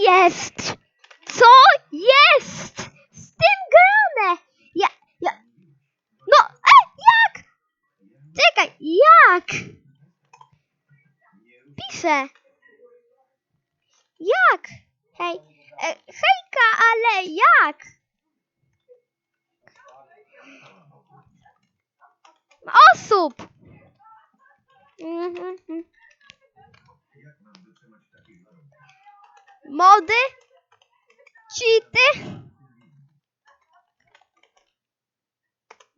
jest? Co jest? Z tym grane! Ja, ja... No, e, jak? Czekaj, jak? Piszę. Jak? Hej, e, hejka, ale jak? Osób! Mhm. Mody? Cheaty?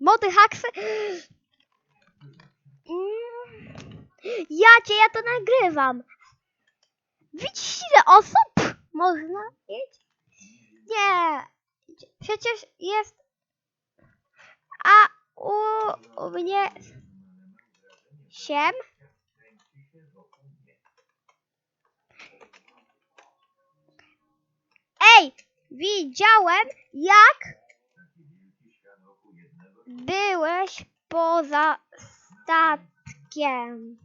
Mody, haksy? Mm. Jacie, ja to nagrywam. Widzisz ile osób można mieć? Nie. Przecież jest... A u, u mnie... Siem? Widziałem jak byłeś poza statkiem.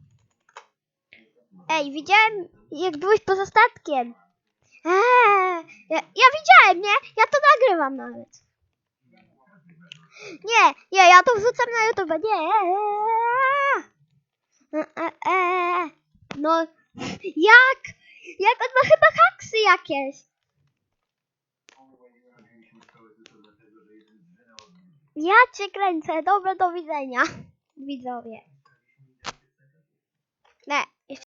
Ej, widziałem jak byłeś poza statkiem. Eee, ja, ja widziałem, nie? Ja to nagrywam nawet. Nie, nie, ja to wrzucam na YouTube, nie. E, e, e. No, jak? Jak on chyba haksy jakieś. Ja cię kręcę. Dobra, do widzenia. Widzowie. Nie, jeszcze